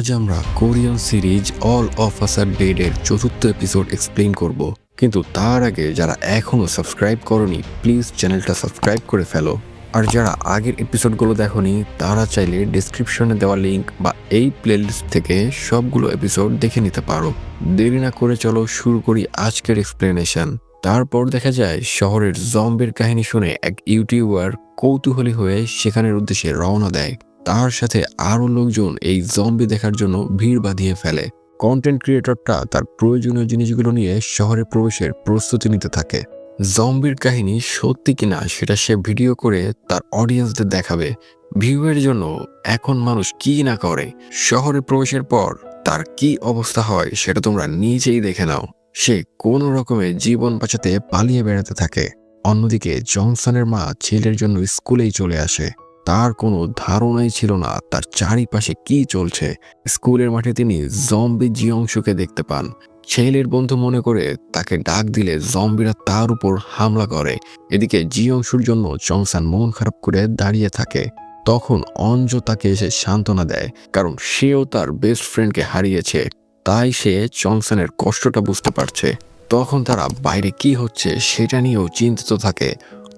আজ আমরা Korean series all of us are dead এর চতুর্থ এপিসোড এক্সপ্লেন করব। কিন্তু তার আগে যারা এখনও সাবস্ক্রাইব করনি প্লিজ চ্যানেলটা সাবস্ক্রাইব করে ফেলো। আর যারা আগের এপিসোডগুলো দেখোনি, তারা চাইলে ডিসক্রিপশনে দেওয়া লিংক বা এই প্লেলিস্ট থেকে সবগুলো এপিসোড দেখে নিতে পারো। দেরি না করে চলো শুরু করি আজকের এক্সপ্লেনেশন তারপর দেখা যায়, শহরের জম্বের কাহিনী শুনে এক ইউটিউবার কৌতূহলী হয়ে সেখানের উদ্দেশ্যে রওনা দেয়। তার সাথে আরও লোকজন এই জম্বি দেখার জন্য ভিড় বাঁধিয়ে ফেলে। কন্টেন্ট ক্রিয়েটরটা তার প্রয়োজনীয় জিনিসগুলো নিয়ে শহরে প্রবেশের প্রস্তুতি নিতে থাকে। জম্বির কাহিনী সত্যি কিনা সেটা সে ভিডিও করে তার অডিয়েন্সদের দেখাবে। ভিউয়ের জন্য এখন মানুষ কি না করে? শহরে প্রবেশের পর তার কি অবস্থা হয় সেটা তোমরা নিজেই দেখে নাও। সে কোনো রকমে জীবন বাঁচাতে পালিয়ে বেড়াতে থাকে। অন্যদিকে জনসনের মা ছেলের জন্য স্কুলেই চলে আসে। তার কোনো ধারণাই ছিল না তার চারিপাশে কি চলছে। স্কুলের মাঠে তিনি জম্বি জিয়ংশুকে দেখতে পান। ছেলের বন্ধু মনে করে তাকে ডাক দিলে জম্বিরা তার উপর হামলা করে। এদিকে জিয়ংশুর জন্য চংসান মন খারাপ করে দাঁড়িয়ে থাকে। তখন অঞ্জ তাকে এসে সান্ত্বনা দেয়, কারণ সেও তার বেস্ট ফ্রেন্ডকে হারিয়েছে। তাই সে চংসানের কষ্টটা বুঝতে পারছে। তখন তারা বাইরে কি হচ্ছে সেটা নিয়েও চিন্তিত থাকে।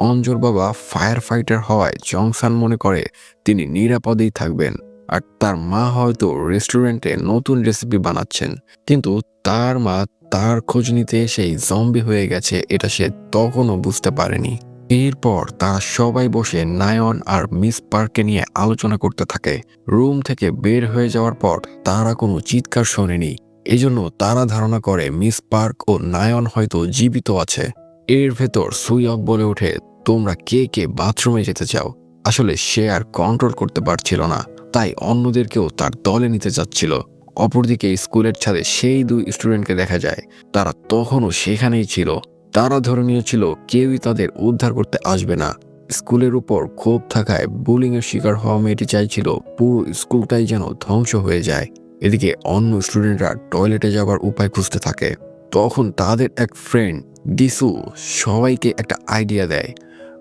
অঞ্জর বাবা ফায়ার ফাইটার হওয়ায় জংসান মনে করে তিনি নিরাপদেই থাকবেন। আর তার মা হয়তো রেস্টুরেন্টে নতুন রেসিপি বানাচ্ছেন। কিন্তু তার মা তার খোঁজ নিতে সেই জম্বি হয়ে গেছে, এটা সে তখনও বুঝতে পারেনি। এরপর তারা সবাই বসে নায়ন আর মিস পার্ককে নিয়ে আলোচনা করতে থাকে। রুম থেকে বের হয়ে যাওয়ার পর তারা কোনো চিৎকার শোনেনি। এজন্য তারা ধারণা করে মিস পার্ক ও নায়ন হয়তো জীবিত আছে। এর ভেতর সুইয়ক বলে ওঠে, তোমরা কে কে বাথরুমে যেতে চাও? আসলে সে আর কন্ট্রোল করতে পারছিল না, তাই অন্যদেরকেও তার দলে নিতে চাচ্ছিল। অপরদিকে স্কুলের ছাদে সেই দুই স্টুডেন্টকে দেখা যায়, তারা তখনও সেখানেই ছিল। তারা ধরে নিয়েছিল কেউই তাদের উদ্ধার করতে আসবে না। স্কুলের উপর ক্ষোভ থাকায় বুলিং এর শিকার হওয়া মেয়েটি চাইছিল, পুরো স্কুলটাই যেন ধ্বংস হয়ে যায়। এদিকে অন্য স্টুডেন্টরা টয়লেটে যাওয়ার উপায় খুঁজতে থাকে। তখন তাদের এক ফ্রেন্ড ডিসু সবাইকে একটা আইডিয়া দেয়।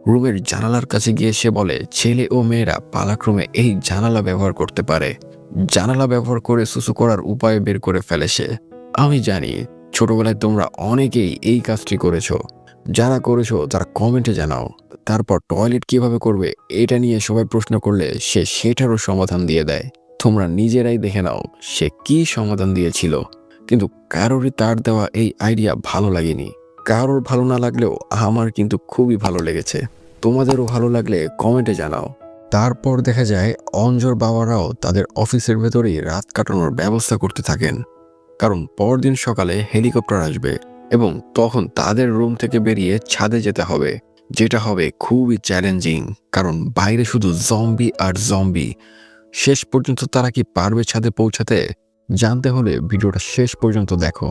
রুমের জানালার কাছে গিয়ে সে বলে, ছেলে ও মেয়েরা পালাক্রমে এই জানালা ব্যবহার করতে পারে। জানালা ব্যবহার করে সুসু করার উপায় বের করে ফেলে সে। আমি জানি, ছোটবেলায় তোমরা অনেকেই এই কাজটি করেছ। যারা করেছ, তারা কমেন্টে জানাও। তারপর টয়লেট কীভাবে করবে, এটা নিয়ে সবাই প্রশ্ন করলে সে সেটারও সমাধান দিয়ে দেয়। তোমরা নিজেরাই দেখে নাও সে কি সমাধান দিয়েছিল। কিন্তু কারোরই তার দেওয়া এই আইডিয়া ভালো লাগেনি। কারোর ভালো না লাগলেও আমার কিন্তু খুবই ভালো লেগেছে। তোমাদেরও ভালো লাগলে কমেন্টে জানাও। তারপর দেখা যায়, অঞ্জর বাবারাও তাদের অফিসের ভেতরেই রাত কাটানোর ব্যবস্থা করতে থাকেন। কারণ পরদিন সকালে হেলিকপ্টার আসবে এবং তখন তাদের রুম থেকে বেরিয়ে ছাদে যেতে হবে, যেটা হবে খুবই চ্যালেঞ্জিং কারণ বাইরে শুধু জম্বি আর জম্বি শেষ পর্যন্ত তারা কি পারবে ছাদে পৌঁছাতে? জানতে হলে ভিডিওটা শেষ পর্যন্ত দেখো।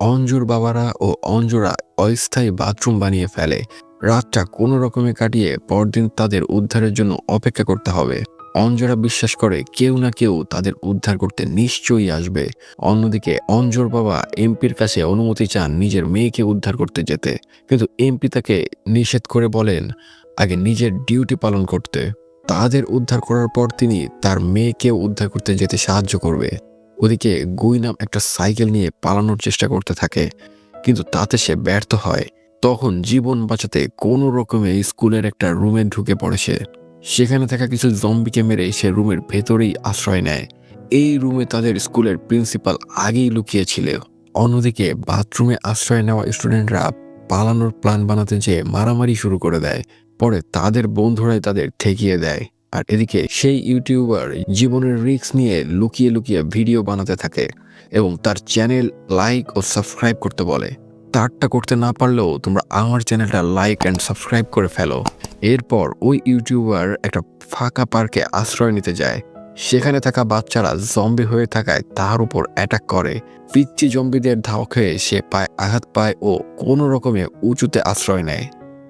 অঞ্জুর বাবারা ও অঞ্জুরা অস্থায়ী বাথরুম বানিয়ে ফেলে। রাতটা কোনো রকমে কাটিয়ে পরদিন তাদের উদ্ধারের জন্য অপেক্ষা করতে হবে। অঞ্জরা বিশ্বাস করে কেউ না কেউ তাদের উদ্ধার করতে নিশ্চয়ই আসবে। অন্যদিকে অঞ্জর বাবা এমপির কাছে অনুমতি চান নিজের মেয়েকে উদ্ধার করতে যেতে। কিন্তু এমপি তাকে নিষেধ করে বলেন আগে নিজের ডিউটি পালন করতে। তাদের উদ্ধার করার পর তিনি তার মেয়েকেও উদ্ধার করতে যেতে সাহায্য করবে। ওদিকে গুইনাম একটা সাইকেল নিয়ে পালানোর চেষ্টা করতে থাকে, কিন্তু তাতে সে ব্যর্থ হয়। তখন জীবন বাঁচাতে কোনো রকমে স্কুলের একটা রুমে ঢুকে পড়ে সে। সেখানে থাকা কিছু জম্বিকে মেরে সে রুমের ভেতরেই আশ্রয় নেয়। এই রুমে তাদের স্কুলের প্রিন্সিপাল আগেই লুকিয়েছিল। অন্যদিকে বাথরুমে আশ্রয় নেওয়া স্টুডেন্টরা পালানোর প্ল্যান বানাতে যেয়ে মারামারি শুরু করে দেয়। পরে তাদের বন্ধুরাই তাদের ঠেকিয়ে দেয়। আর এদিকে সেই ইউটিউবার জীবনের রিস্ক নিয়ে লুকিয়ে লুকিয়ে ভিডিও বানাতে থাকে এবং তার চ্যানেল লাইক ও সাবস্ক্রাইব করতে বলে। তারটা করতে না পারলেও তোমরা আমার চ্যানেলটা লাইক অ্যান্ড সাবস্ক্রাইব করে ফেলো। এরপর ওই ইউটিউবার একটা ফাঁকা পার্কে আশ্রয় নিতে যায়। সেখানে থাকা বাচ্চারা জম্বি হয়ে থাকায় তার উপর অ্যাটাক করে। পিচ্ছি জম্বিদের ধাও খেয়ে সে পায় আঘাত পায় ও কোনো রকমে উঁচুতে আশ্রয় নেয়।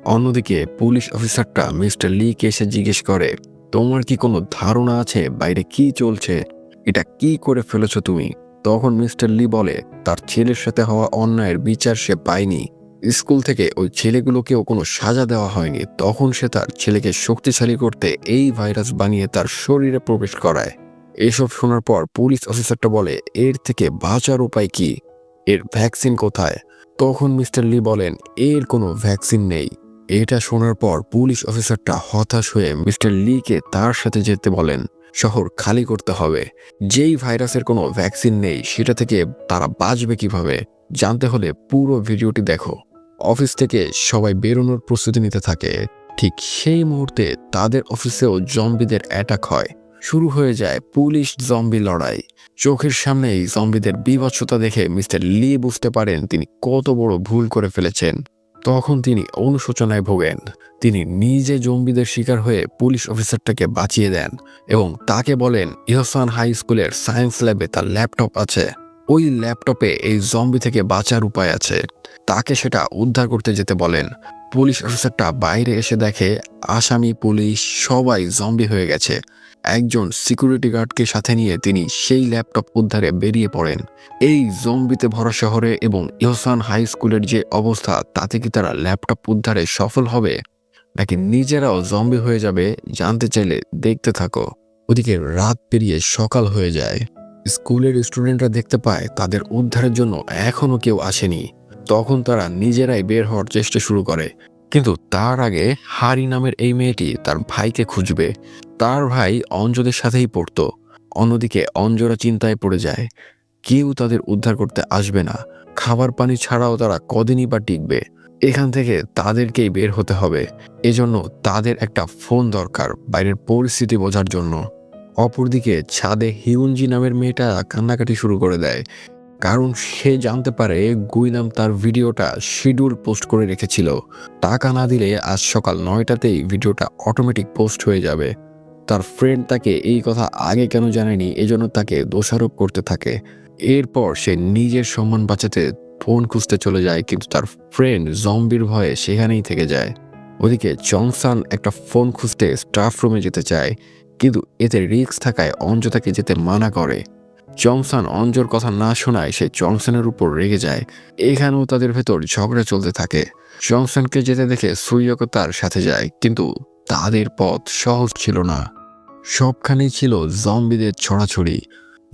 অন্যদিকে পুলিশ অফিসারটা মিস্টার লিকে এসে জিজ্ঞেস করে তোমার কি কোনো ধারণা আছে বাইরে কি চলছে? এটা কি করে ফেলেছো তুমি? তখন মিস্টার লি বলে, তার ছেলের সাথে হওয়া অন্যায়ের বিচার সে পায়নি। স্কুল থেকে ওই ছেলেগুলোকেও কোনো সাজা দেওয়া হয়নি। তখন সে তার ছেলেকে শক্তিশালী করতে এই ভাইরাস বানিয়ে তার শরীরে প্রবেশ করায়। এসব শোনার পর পুলিশ অফিসারটা বলে, এর থেকে বাঁচার উপায় কি? এর ভ্যাকসিন কোথায়? তখন মিস্টার লি বলেন, এর কোনো ভ্যাকসিন নেই। এটা শোনার পর পুলিশ অফিসারটা হতাশ হয়ে মিস্টার লিকে তার সাথে যেতে বলেন। শহর খালি করতে হবে। যেই ভাইরাসের কোনো ভ্যাকসিন নেই, সেটা থেকে তারা বাঁচবে কীভাবে, জানতে হলে পুরো ভিডিওটি দেখো। অফিস থেকে সবাই বেরোনোর প্রস্তুতি নিতে থাকে। ঠিক সেই মুহূর্তে তাদের অফিসেও জম্বিদের অ্যাটাক হয়। শুরু হয়ে যায় পুলিশ জম্বি লড়াই। চোখের সামনেই জম্বিদের বিভৎসতা দেখে মিস্টার লি বুঝতে পারেন তিনি কত বড় ভুল করে ফেলেছেন। তখন তিনি অনুশোচনায় ভোগেন। তিনি নিজে জম্বিদের শিকার হয়ে পুলিশ অফিসারটাকে বাঁচিয়ে দেন এবং তাকে বলেন, ইহসান হাই স্কুলের সায়েন্স ল্যাবে তার ল্যাপটপ আছে। ওই ল্যাপটপে এই জম্বি থেকে বাঁচার উপায় আছে। তাকে সেটা উদ্ধার করতে যেতে বলেন। পুলিশ অফিসারটা বাইরে এসে দেখে, আসামি পুলিশ সবাই জম্বি হয়ে গেছে। একজন সিকিউরিটি গার্ডকে সাথে নিয়ে তিনি সেই ল্যাপটপ উদ্ধারে বেরিয়ে পড়েন। এই জম্বিতে ভরা শহরে এবং ইহসান হাই স্কুলের যে অবস্থা, তাতে কি তারা ল্যাপটপ উদ্ধারে সফল হবে? নাকি নিজেরাও জম্বি হয়ে যাবে, জানতে চাইলে দেখতে থাকো। ওদিকে রাত পেরিয়ে সকাল হয়ে যায়। স্কুলের স্টুডেন্টরা দেখতে পায়, তাদের উদ্ধারের জন্য এখনও কেউ আসেনি। তখন তারা নিজেরাই বের হওয়ার চেষ্টা শুরু করে। কিন্তু তার আগে হারি নামের এই মেয়েটি তার ভাইকে খুঁজবে। তার ভাই অঞ্জদের সাথেই পড়তো। অন্যদিকে অঞ্জরা চিন্তায় পড়ে যায়, কেউ তাদের উদ্ধার করতে আসবে না। খাবার পানি ছাড়াও তারা কদিনই বা টিকবে। এখান থেকে তাদেরকেই বের হতে হবে। এজন্য তাদের একটা ফোন দরকার বাইরের পরিস্থিতি বোঝার জন্য। অপরদিকে ছাদে হিউনজি নামের মেয়েটা কান্নাকাটি শুরু করে দেয়। কারণ সে জানতে পারে গুইনাম তার ভিডিওটা শিডিউল পোস্ট করে রেখেছিল। টাকা না দিলে আজ সকাল নয়টাতেই ভিডিওটা অটোমেটিক পোস্ট হয়ে যাবে। তার ফ্রেন্ড তাকে এই কথা আগে কেন জানেনি এজন্য তাকে দোষারোপ করতে থাকে। এরপর সে নিজের সম্মান বাঁচাতে ফোন খুঁজতে চলে যায়, কিন্তু তার ফ্রেন্ড জম্বির ভয়ে সেখানেই থেকে যায়। ওদিকে জংসান একটা ফোন খুঁজতে স্টাফ রুমে যেতে চায়, কিন্তু এতে রিস্ক থাকায় অঞ্জ তাকে যেতে মানা করে। জংসান অঞ্জর কথা না শোনায় সে জংসনের উপর রেগে যায়। এখানেও তাদের ভেতর ঝগড়া চলতে থাকে। জংসনকে যেতে দেখে সুইয়কও তার সাথে যায়, কিন্তু তাদের পথ সহজ ছিল না। সবখানেই ছিল জম্বিদের ছড়াছড়ি।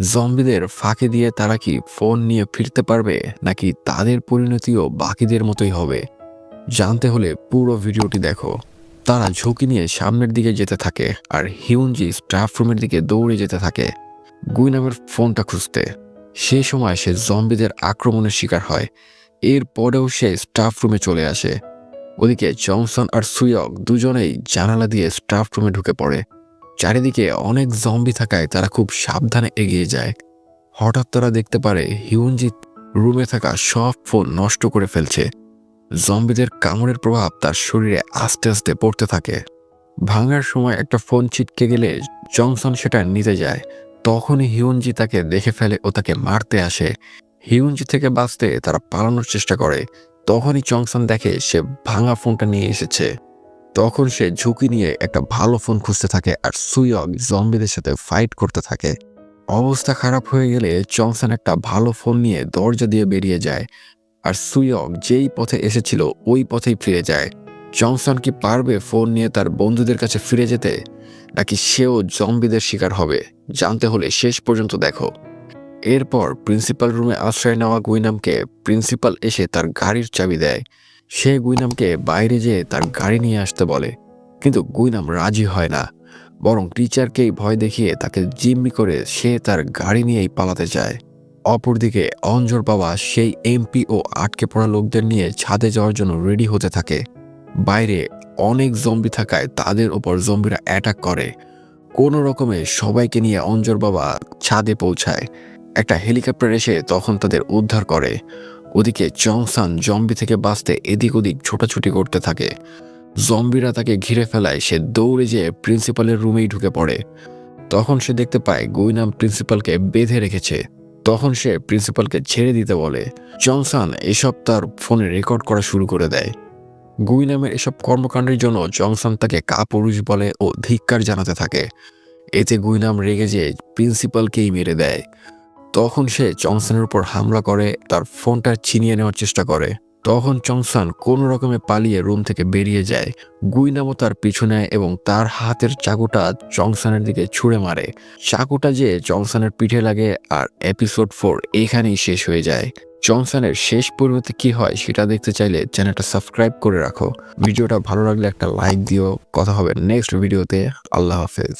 জম্বিদের ফাঁকে দিয়ে তারা কি ফোন নিয়ে ফিরতে পারবে, নাকি তাদের পরিণতিও বাকিদের মতোই হবে? জানতে হলে পুরো ভিডিওটি দেখো। তারা ঝুঁকি নিয়ে সামনের দিকে যেতে থাকে, আর হিউনজি স্টাফ রুমের দিকে দৌড়ে যেতে থাকে। গুইনামের ফোনটা খুঁজতে। সে সময় সে জম্বিদের আক্রমণের শিকার হয়। এরপরেও সে স্টাফ রুমে চলে আসে। ওদিকে জংসন আর সুয়ক দুজনেই জানালা দিয়ে স্টাফ রুমে ঢুকে পড়ে। চারিদিকে অনেক জম্বি থাকায় তারা খুব সাবধানে এগিয়ে যায়। হঠাৎ তারা দেখতে পারে হিউনজিৎ রুমে থাকা সব ফোন নষ্ট করে ফেলছে। জম্বিদের কামড়ের প্রভাব তার শরীরে আস্তে আস্তে পড়তে থাকে। ভাঙার সময় একটা ফোন ছিটকে গেলে জংসন সেটা নিতে যায়। তখনই হিউনজি তাকে দেখে ফেলে ও তাকে মারতে আসে। হিউনজি থেকে বাঁচতে তারা পালানোর চেষ্টা করে। তখনই জংসন দেখে সে ভাঙা ফোনটা নিয়ে এসেছে। তখন সে ঝুঁকি নিয়ে একটা ভালো ফোন খুঁজতে থাকে আর সুইয়গ জম্বিদের সাথে ফাইট করতে থাকে। অবস্থা খারাপ হয়ে গেলে জংসন একটা ভালো ফোন নিয়ে দরজা দিয়ে বেরিয়ে যায়। আর সুইয়গ যেই পথে এসেছিল ওই পথেই ফিরে যায়। জংসন কি পারবে ফোন নিয়ে তার বন্ধুদের কাছে ফিরে যেতে, নাকি সেও জম্বিদের শিকার হবে? জানতে হলে শেষ পর্যন্ত দেখো। এরপর প্রিন্সিপাল রুমে আশ্রয় নেওয়া গুইনামকে প্রিন্সিপাল এসে তার গাড়ির চাবি দেয়। সে গুইনামকে বাইরে যেয়ে তার গাড়ি নিয়ে আসতে বলে। কিন্তু গুইনাম রাজি হয় না, বরং টিচারকেই ভয় দেখিয়ে তাকে জিম্মি করে সে তার গাড়ি নিয়েই পালাতে চায় অপরদিকে অঞ্জর বাবা সেই এমপি ও আটকে পড়া লোকদের নিয়ে ছাদে যাওয়ার জন্য রেডি হতে থাকে। বাইরে অনেক জম্বি থাকায় তাদের ওপর জম্বিরা অ্যাটাক করে। কোনো রকমে সবাইকে নিয়ে অঞ্জর বাবা ছাদে পৌঁছায়। একটা হেলিকপ্টার এসে তখন তাদের উদ্ধার করে। ওদিকে জংসান জম্বি থেকে বাঁচতে এদিক ওদিক ছোটাছুটি করতে থাকে। জম্বিরা তাকে ঘিরে ফেলায়, সে দৌড়ে যেয়ে প্রিন্সিপালের রুমেই ঢুকে পড়ে। তখন সে দেখতে পায় গুইনাম প্রিন্সিপালকে বেঁধে রেখেছে। তখন সে প্রিন্সিপালকে ছেড়ে দিতে বলে। জংসান এসব তার ফোনে রেকর্ড করা শুরু করে দেয়। গুইনামের এসব কর্মকাণ্ডের জন্য জংসন তাকে কাপুরুষ বলে ও ধিক্কার জানাতে থাকে। এতে গুইনাম রেগে যেয়ে প্রিন্সিপালকেই মেরে দেয়। তখন সে জংসনের উপর হামলা করে, তার ফোনটা ছিনিয়ে নেওয়ার চেষ্টা করে। তখন চংসান কোনো রকমে পালিয়ে রুম থেকে বেরিয়ে যায়। গুইনামো তার পিছু নেয় এবং তার হাতের চাকুটা চংসানের দিকে ছুঁড়ে মারে। চাকুটা যে জংসনের পিঠে লাগে আর এপিসোড ফোর এখানেই শেষ হয়ে যায়। জনসনের শেষ পরিণতি কি হয় সেটা দেখতে চাইলে চ্যানেলটা সাবস্ক্রাইব করে রাখো। ভিডিওটা ভালো লাগলে একটা লাইক দিও। কথা হবে নেক্সট ভিডিওতে। আল্লাহ হাফেজ।